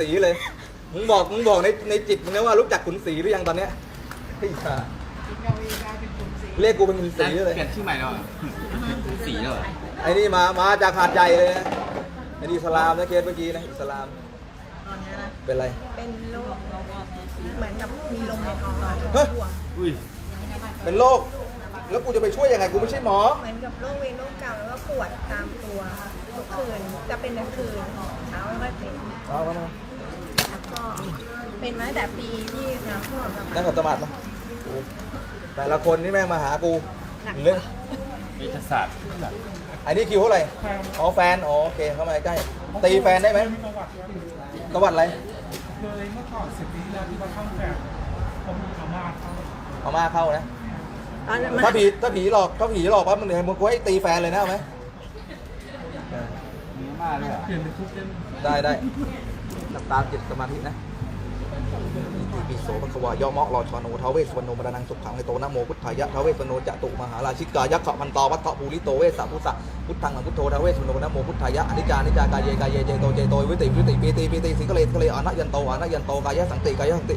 ศีเลย มึงบอกมึงบอกในในจิตมึงนะว่ารู้จักขุนศรีหรือยังตอนเนี้ยเฮ้ยาเรียกกูเป็นขุนศรีเลย เปลี่ยนชื่อใหม่แล้วเหรอขุนศรีแล้วเหรอไอ้นี่มา มาจากหาดใหญ่เลยนะไอ้นี่อิสลามนะเคสเมื่อกี้นะอิสลาม ตอนนี้นะ เป็นไร เป็นโรคเหมือนกับมีลมในท้องอะเฮ้ย อุ้ย เป็นโรค แล้วกูจะไปช่วยยังไงกูไม่ใช่หมอ เหมือนกับโรคเวรโรคเก่าแล้วก็ปวดตามตัวทุกคืนจะเป็นทุกคืนเช้าไม่ค่อยเป็น เอาก็ไมา็เป็นมาตั้แต่ปีที่น้ำท่วมแนั่งกับตะบัดมากูแต่ละคนนี่แม่งมาหากูเรื่องวิทยาศาสตร์อันนี้คิวเท่าไหร่อ๋อแฟนอ๋อโอเคเข้ามาใกล้ตีแฟนได้ไหมตะวัดอะไรเลยเมื่อก่อนสิบปีแล้วที่มาเข้าแฟนผมอามาเข้าอามาเข้านะถ้าผีถ้าผีหลอกถ้าผีหลอกปั๊บมึงเดี๋ยวมึงกูให้ตีแฟนเลยนะเอาไหมได้ได้ หลับตาจิตสมาธินะที่ปีโสมขวายอมะรอชโนเทเวสวโนมรนังสุขขังในโตนะโมพุทธายะเทเวสวโนจะตุมหาราชิกายะขะพันตอวัตถภูริโตเวสาพุสธะพุทธังพุทโธเทเวสวโนนะโมพุทธายะอนิจจานิจจากายเยกายเยเจโตเจโตวิติวิติปีติปีติสิกเลสกเลอนัยันโตอนัยันโตกายะสังติกายะสังติ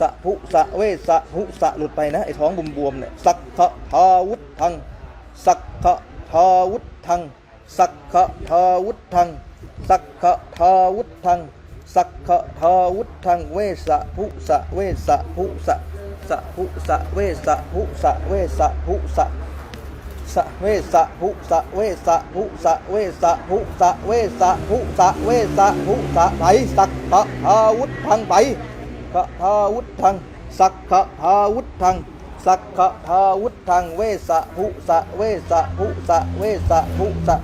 สะภุสะเวสะภุสะหลุดไปนะไอ้ท้องบวมๆเนี่ยสักขะทาวุธังสักขะทาวุธังสักขะทาวุธังสักขะทาวุธังสักขะทาวุธังเวสะภุสะเวสะภุสะสะภุสะเวสะภุสะเวสะภุสะสะเวสะภุสะเวสะภุสะเวสะภุสะเวสะภุสะเวสะภุสะไปสักขะทาวุธังไป ขะทาวุธัง สักขะทาวุธัง สักขะทาวุธัง เวสะภุสะเวสะภุสะเวสะภุสะ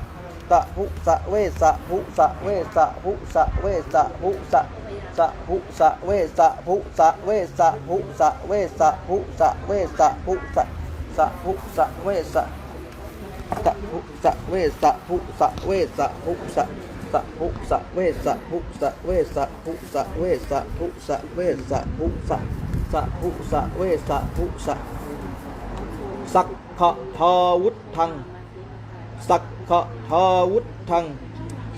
สะภุสะเวสะภุสะเวสะภุสะเวสะภุสะสะภุสะเวสะภุสะเวสะภุสะเวสะภุสะเวสะภุสะสะภุสะเวสะสะภุสะเวสะภุสะเวสะภุสะ สะภุสะเวสะภุสะเวสะภุสะเวสะภุสะเวสะภุสะสะภุสะเวสะภุสะสักขะทาวุธังสักขะทาวุธัง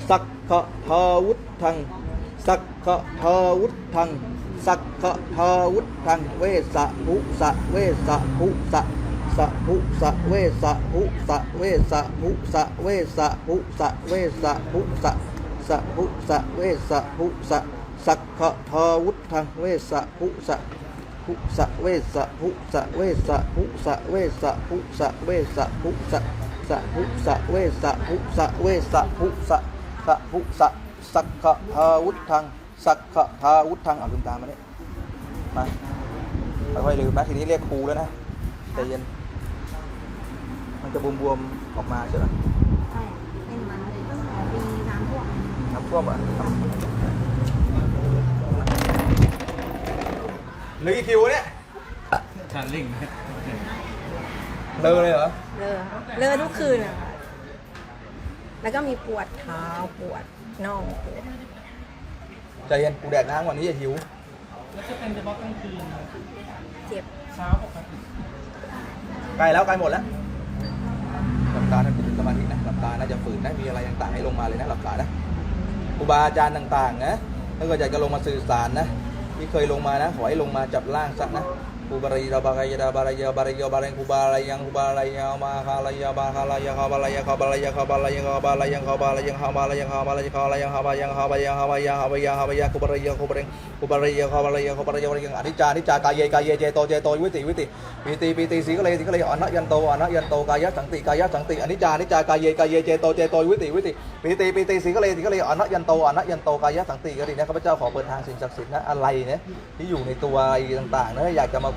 สักขะทาวุธังสักขะทาวุธังสักขะทาวุธังเวสะภุสะเวสะภุสะะภุสะเวสะภุสะเวสะภุสะเวสะภุสะเวสะภุสะสะภุสะเวสะภุสะสักขะทาวุธังเวสะภุสะภุสะเวสะภุสะเวสะภุสะเวสะภุสะเวสะภุสะสะภุสะเวสะภุสะเวสะภุสะสะภุสะสักขะทาวุธังสักขะทาวุธังเอาลืมตามมาเนี่ยมาค่อยๆลืมนะทีนี้เรียกครูแล้วนะใจเย็น มันจะบวมๆออกมาใช่ไหมใช่เป็นมันเลยตั้งแต่ปีน้ำท่วมน้ำท่วมอะหรือกี่คิวเนี่ยชันลิงเลอเลยเหรอ เลอเลอทุกคืนอะ แล้วก็มีปวดเท้าปวดน่องปวดใจเย็นกูแดดน้ำวันนี้อย่าหิว แล้วจะเป็นเฉพาะกลางคืน เจ็บ เช้าปกติไกลแล้วไกลหมดแล้ว ตาท่านเป็นสมาธินะหลับตาน่าจะฝืนนะมีอะไรต่างๆให้ลงมาเลยนะหลับตานะครูบาอาจารย์ต่างๆนะถ้าเกิดอยากจะลงมาสื่อสารนะที่เคยลงมานะขอให้ลงมาจับล่างสักนะ kubaraya bagaya baraya baraya barang kubarayang kubarayang mahalaya mahalaya kabalaya kabalaya kabalaya kabalaya kabalaya kabalaya kabalaya kabalaya habaya habaya habaya habaya habaya kubaraya kubarang kubaraya kabalaya kabalaya kabalaya anicca anicca kaye kaye jeto jeto viti viti viti viti sikale sikale ana yanto ana yanto kaya santi kaya santi anicca anicca kaye kaye jeto jeto viti viti viti viti sikale sikale ana yanto ana yanto kaya สังติก็ดีนะข้าพเจ้าขอเปิดทางสิ่งศักดิ์สิทธิ์นะอะไรเนี่ยที่อยู่ในตัวต่างๆนะอยากจะมา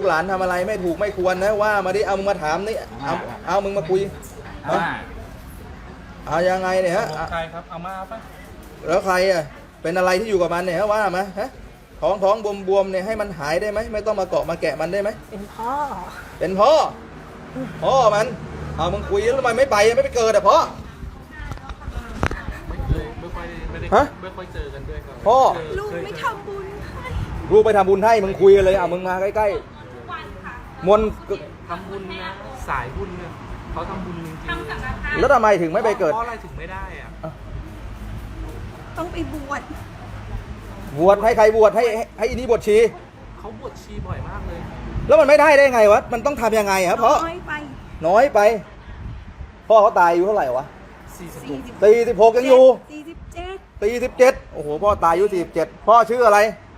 กหลานทำอะไรไม่ถูกไม่ควรนะว่ามาดิเอามึงมาถามนี่เอาเอามึงมาคุยอาม่าเอายังไงเนี่ยฮะใครครับ เอามาปะแล้วใครอะเป็นอะไรที่อยู่กับมันเนี่ยฮะว่ามาฮะท้องท้องบวมบวมๆเนี่ยให้มันหายได้ไหมไม่ต้องมาเกาะมาแกะมันได้ไหมเป็นพ่อ เป็นพ่อพ่อมันเอามึงคุยแล้วทำไมไม่ไปไม่ไปเกิดอะพ่อ ไม่เคยไม่ค่อยไม่ได้ฮะ ไม่ค่อยเจอกันด้วยครับพ่อเจอลูกเคยไม่ทำบุญให้ลู กไปทำบุญให้มึงคุยกันเลยเอามึงมาใกล้ๆมนต์ทำบุญนะสายบุญเนี่ยเขาทำบุญจริงๆแล้วทำไมถึงไม่ไปเกิด เพราะอะไรถึงไม่ได้อะต้องไปบวชบวชให้ใครบวชให้ให้ให้อีนี่บวชชี เขาบวชชีบ่อยมากเลย แล้วมันไม่ได้ได้ไงวะ มันต้องทำยังไงครับเพราะน้อยไปน้อยไป พ่อเขาตายอายู่เท่าไหร่วะสี่สิบสี่สิบหกยังอยู่สี่สิบเจ็ดสี่สิบเจ็ดโอ้โหพ่อตายอายุสี่สิบเจ็ดพ่อชื่ออะไรม้วนกิม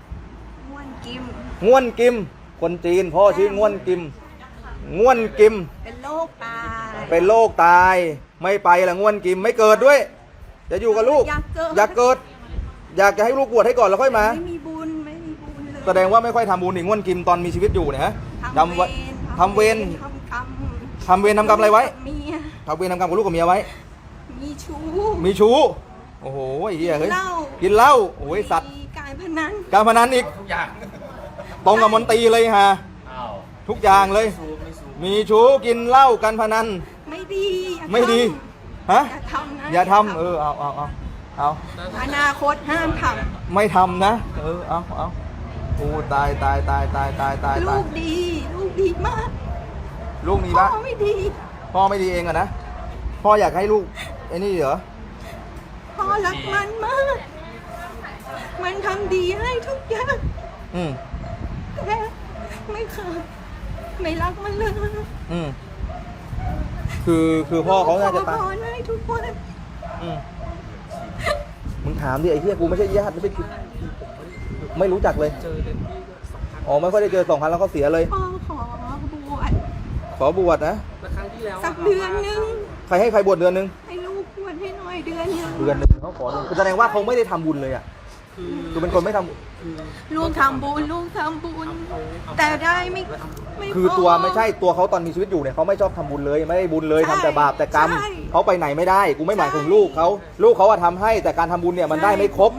ง่วนกิม คนจีนพ่อชื่อง่วนกิม ง่วนกิม เป็นโรคตายเป็นโรคตาย ไม่ไปละง่วนกิมไม่เกิดด้วย จะอยู่กับลูก อยากเกิด อยากเกิด อยากจะให้ลูกบวชให้ก่อนแล้วค่อยมา ไม่มีบุญไม่มีบุญเลยแสดงว่าไม่ค่อยทำบุญอีกง่วนกิมตอนมีชีวิตอยู่เนี่ยฮะทำวะทำเวรทำกรรมทำเวรทำกรรมอะไรไว้เมียทำเวรทำกรรมกับลูกกับเมียไว้ มีชู้มีชู้ โอ้โหไอ้เหี้ยเฮ้ย กินเหล้า กินเหล้า โอ้ยสัตว์ มีการพนัน การพนันอีก ทุกอย่าง ตรงกับมนตรีเลยฮะอ้าวทุกอย่างเลย ซูไม่ซูมีชู้กินเหล้าการพนัน ไม่ดีอย่าไม่ดีทฮะำอย่าทำนะอย่าทำเออเอาเอาเอาเอาอนาคตห้ามทไม่ทำนะ เออเอาเอาโอ้ตายตายตายตายตายตายำตาลูยกดี ลูกดีมากลูกนี้พ่ละอไม่ดีพ่อไม่ดีเองอะนะพ่ออยากให้ลูกไอ้นี่เหรอพ่อรักมันมาก มันทำดีให้ทุกอย่าง อืมแต่ไม่เคยไม่รักมันเลยอืมคือคือพ่อเขาน่าจะตายขอพรให้ทุกวันอืมมึงถามดิไอ้เหี้ยกูไม่ใช่ญาติไม่ใช่คือไม่รู้จักเลยเจอเต็มที่ก็สองครั้งอ๋อไม่ค่อยได้เจอสองครั้งแล้วเขาเสียเลย พ่อขอบวชขอบวชนะแต่ครั้งที่แล้วสักเดือนหนึงใครให้ใครบวชเดือนหนึงให้ลูกบวชให้หน่อยเดือนหนึงเดือนหนึงเขาขอเดือนคือแสดงว่าเขาไม่ได้ทำบุญเลยอะ คือคือเป็นคนไม่ทำคือลูกทำบุญลูกทำบุญ แต่ได้ไม่ไม่คือพตัวไม่ใช่ตัวเขาตอนมีชีวิตอยู่เนี่ยเขาไม่ชอบทำบุญเลย ไม่ได้บุญเลยใช่ทำแต่บาปแต่กรรมใช่เขาไปไหนไม่ได้กูไม่หมายถึงใช่ลูกเขาลูกเขาอะทำให้แต่การทำบุญเนี่ยมันได้ไม่ครบ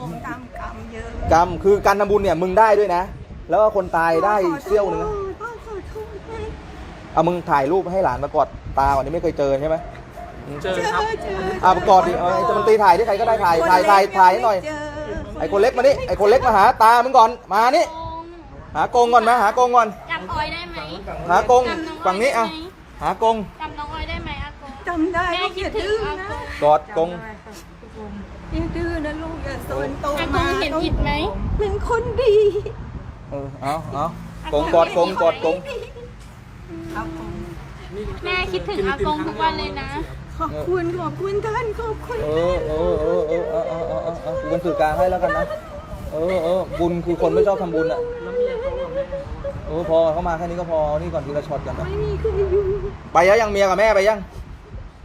ผมทำกรรมเยอะกรรมคือการทำบุญเนี่ยมึงได้ด้วยนะ แล้วก็คนตายได้เสี้ยวหนึงนะพ่อขอโทษให้เอามึงถ่ายรูปให้หลานมากอดตาวันนี้ไม่เคยเจอใช่ไหมเจอเจอครับ เจออะมากอดดิเอาไอ้จะมันตีถ่ายที่ใครก็ได้ถ่ายถ่ายถ่ายถ่ายให้หน่อย เจ ไอ้คนเล็กมานี่ไอ้คนเล็กมาหาตามึงก่อนมานี่หากงก่อนนะหากงก่อน จำออยได้ไหมหากงฝั่งนี้อะหากงจำน้องออยได้ไหมอากงจำได้แม่ลูกคิอดย่าถึดื้งออานะกงกอดกงอย่าดื้อนะลูกอย่าโซนโตอากมางเห็นผิดไหมเป็นคนดีเออเอาเอากงกอดกงกอดกงครับผมแม่คิดถึงอากงทุกวันเลยนะ ขอบคุณขอบคุณท่านขอบคุณเออเออเออเออเออเออเออเออเออกูเป็นสื่อกลางให้แล้วกันนะเออเออบุญคือคนไม่ชอบทำบุญอะแล้วเมียเขากับแม่เออพอเข้ามาแค่นี้ก็พอนี่ก่อนทีละช็อตกันนะไม่มีใครอยู่ไปแล้วยังเมียกับแม่ไปยัง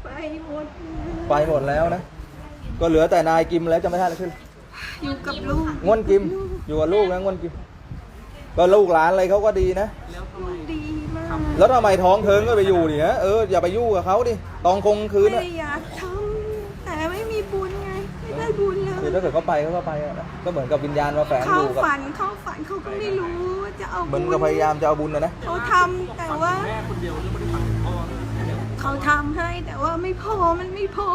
ไปหมดไปหมดแล้วนะ ก็เหลือแต่นายกิมแล้วจะไม่ได้แล้วขึ้นอยู่กับลูกง่วนกิม อยู่กับลูกนะง่วนกิมโตก็ลูกหลานอะไรเขาก็ดีนะดีมาก แล้วทำไมท้องเทิงก็ไปอยู่ดิฮะเอออย่าไปยุ่งกับเขาดิตองคงคืนไม่อะได้อยากทำแต่ไม่มีบุญไง ไม่ได้บุญเลคือย ถ้าเกิดเขาไปเขาก็ไปอะก็เหมือนกับวิญญาณมาแฝงอเข้ายู่กับฝันเข้าฝันเขาก็ไม่รู้ว่าจะเอาเหมืบุอนญกับพยายามจะเอาบุญนะนะเขาทำแต่ว่าเขาทำให้แต่ว่าไม่พอมันไม่พอ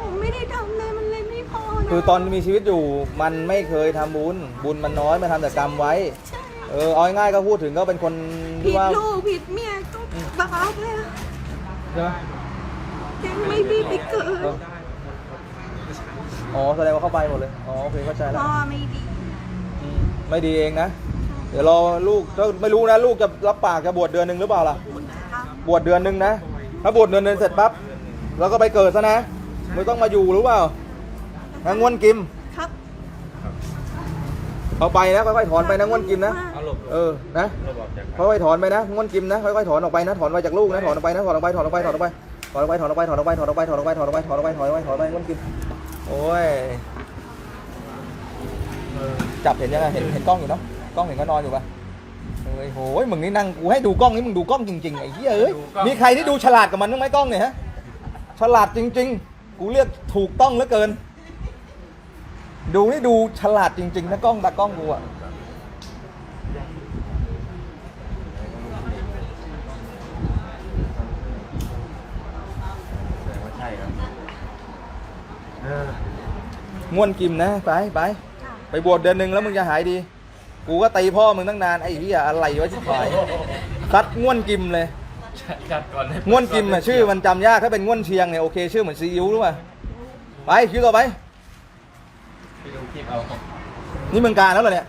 ผมไม่ได้ทำเลยมันเลยไม่พอนะคือตอนมีชีวิตอยู่มันไม่เคยทำบุญ บุญมันน้อยมันทำแต่กรรมไว้ ใช่ เออเอาง่ายๆก็พูดถึงก็เป็นคนผิที่ดว่าลูกผิดเมียก็บาปเลยอะใช่ไหมยังไม่มีไปเกิเอดออ๋อแสดงว่าเข้าไปหมดเลยอ๋อโอเคเข้าใจแล้ว พ่อไม่ดี อืมไม่ดีเองนะ เดี๋ยวรอลูกถ้าไม่รู้นะ ลูกจะรับปากจะบวชเดือนหนึ่งหรือเปล่าล่ะครับบวชเดือนหนึ่งนะ ถ้าบวชเดือนหนึ่งเสร็จปั๊บแล้วก็ไปเกิดซะนะ ไม่ต้องมาอยู่หรือเปล่านะง่วนกิมครับ เอาไปนะค่อยๆถอนไปนะง่วนกิมนะเอาหลบเออนะหลบออกจากค่อยๆถอนไปนะง่วนกิมนะค่อยๆถอนออกไปนะถอนไปจากลูกนะถอนออกไปนะถอนออกไปถอนออกไปถอนออกไปถอนออกไปถอนออกไปถอนออกไปถอนออกไปถอนออกไปถอนออกไปถอนออกไปถอนออกไปถอนออกไปถอนออกไปง่วนกิมโอ้ยเออจับเห็นยังไงเห็นเห็นกล้องอยู่เนาะกล้องเห็นก็นอนอยู่ปะเฮ้ยโหยมึงนี่นั่งกูให้ดูกล้องนี่มึงดูกล้องจริงๆไอ้เหี้ยเอ้ยมีใครที่ดูฉลาดกับมันบ้างไหมกล้องเนี่ยฮะฉลาดจริง ๆ กูเรียกถูกต้องเหลือเกิน ดูนี่ดูฉลาดจริง ๆนะกล้องตากล้องกูอะแสดงว่าใช่ครับเออง่วนกิมนะ ไปไป ไปบวชเดือนหนึ่งแล้วมึงจะหายดี กูก็ตีพ่อมึงตั้งนาน ไอ้เหี้ยอะไรวะชิบหายซัดง่วนกิมเลย จัดก่อนเลยง่วนกิมอะชื่อมันจำยากถ้าเป็นง่วนเชียงเนี่ยโอเค ชื่อเหมือนซีอิ๊วรู้ป่ะไปคิวต่อไป ไปดูคลิปเอานี่เมืองการแล้วเหรอเนี่ย